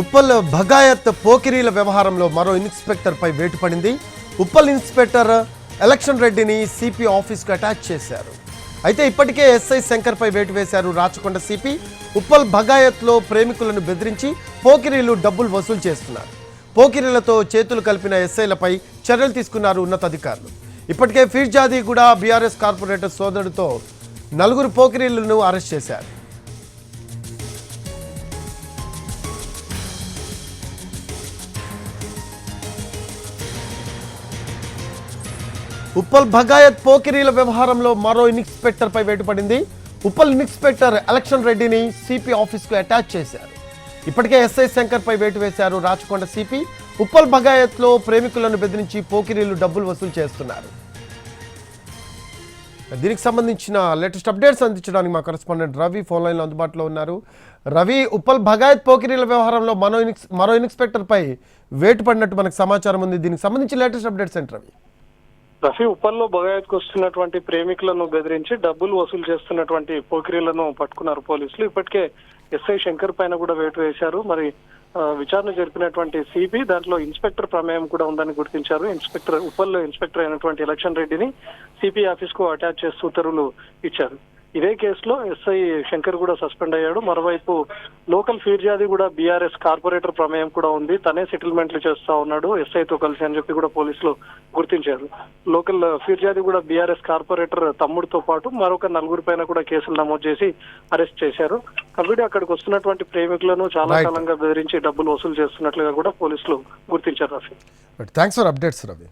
ఉప్పల్ భగాయత్ పోకిరీల వ్యవహారంలో మరో ఇన్స్పెక్టర్పై వేటు పడింది. ఉప్పల్ ఇన్స్పెక్టర్ ఎలక్షన్ రెడ్డిని సిపి ఆఫీస్కు అటాచ్ చేశారు. అయితే ఇప్పటికే ఎస్ఐ శంకర్పై వేటు వేశారు రాచకొండ సిపి. ఉప్పల్ భగాయత్లో ప్రేమికులను బెదిరించి పోకిరీలు డబ్బులు వసూలు చేస్తున్నారు. పోకిరీలతో చేతులు కలిపిన ఎస్ఐలపై చర్యలు తీసుకున్నారు ఉన్నతాధికారులు. ఇప్పటికే ఫీర్జాది కూడా బీఆర్ఎస్ కార్పొరేటర్ సోదరుడితో నలుగురు పోకిరీలను అరెస్ట్ చేశారు. ఉప్పల్ భగాయత్ పోకిరీల వ్యవహారంలో మరో ఇన్స్పెక్టర్ పై వేటుపడింది. ఉప్పల్ ఇన్స్పెక్టర్ ఎలక్షన్ రెడ్డిని సిపి ఆఫీస్కు అటాచ్ చేశారు. ఇప్పటికే ఎస్ఐ శంకర్ పై వేటు వేశారు రాచకొండ సిపి. ఉప్పల్ భగాయత్లో ప్రేమికులను బెదిరించి పోకిరీలు డబ్బులు వసూలు చేస్తున్నారు. దీనికి సంబంధించిన లేటెస్ట్ అప్డేట్స్ అందించడానికి మా కరెస్పాండెంట్ రవి ఫోన్ లైన్లో అందుబాటులో ఉన్నారు. రవి ఉప్పల్ భగాయత్ పోకిరీల వ్యవహారంలో మరో మరో ఇన్స్పెక్టర్ పై వేటు పడినట్టు మనకు సమాచారం ఉంది. దీనికి సంబంధించి లేటెస్ట్ అప్డేట్స్ ఏంటి రవి? రఫీ ఉప్పల్లో బగాయత్కు వస్తున్నటువంటి ప్రేమికులను బెదిరించి డబ్బులు వసూలు చేస్తున్నటువంటి పోకిరీలను పట్టుకున్నారు పోలీసులు. ఇప్పటికే ఎస్ఐ శంకర్ పైన కూడా వేటు వేశారు. మరి విచారణ జరిపినటువంటి సిపి దాంట్లో ఇన్స్పెక్టర్ ప్రమేయం కూడా ఉందని గుర్తించారు. ఇన్స్పెక్టర్ ఉప్పల్లో ఇన్స్పెక్టర్ అయినటువంటి ఎలక్షన్ రెడ్డిని సిపి ఆఫీస్కు అటాచ్ చేస్తూ ఉత్తర్వులు ఇచ్చారు. ఇదే కేసులో ఎస్ఐ శంకర్ కూడా సస్పెండ్ అయ్యాడు. మరోవైపు లోకల్ ఫీర్జాది కూడా బీఆర్ఎస్ కార్పొరేటర్ ప్రమేయం కూడా ఉంది. తనే సెటిల్మెంట్లు చేస్తా ఉన్నాడు. ఎస్ఐతో కలిసి అని చెప్పి కూడా పోలీసులు గుర్తించారు. లోకల్ ఫీర్జాది కూడా బీఆర్ఎస్ కార్పొరేటర్ తమ్ముడితో పాటు మరొక నలుగురు పైన కూడా కేసులు నమోదు చేసి అరెస్ట్ చేశారు. కాబట్టి అక్కడికి వస్తున్నటువంటి ప్రేమికులను చాలా. కాలంగా బెదిరించి డబ్బులు వసూలు చేస్తున్నట్లుగా కూడా పోలీసులు గుర్తించారు Rafi. Thanks for updates Ravi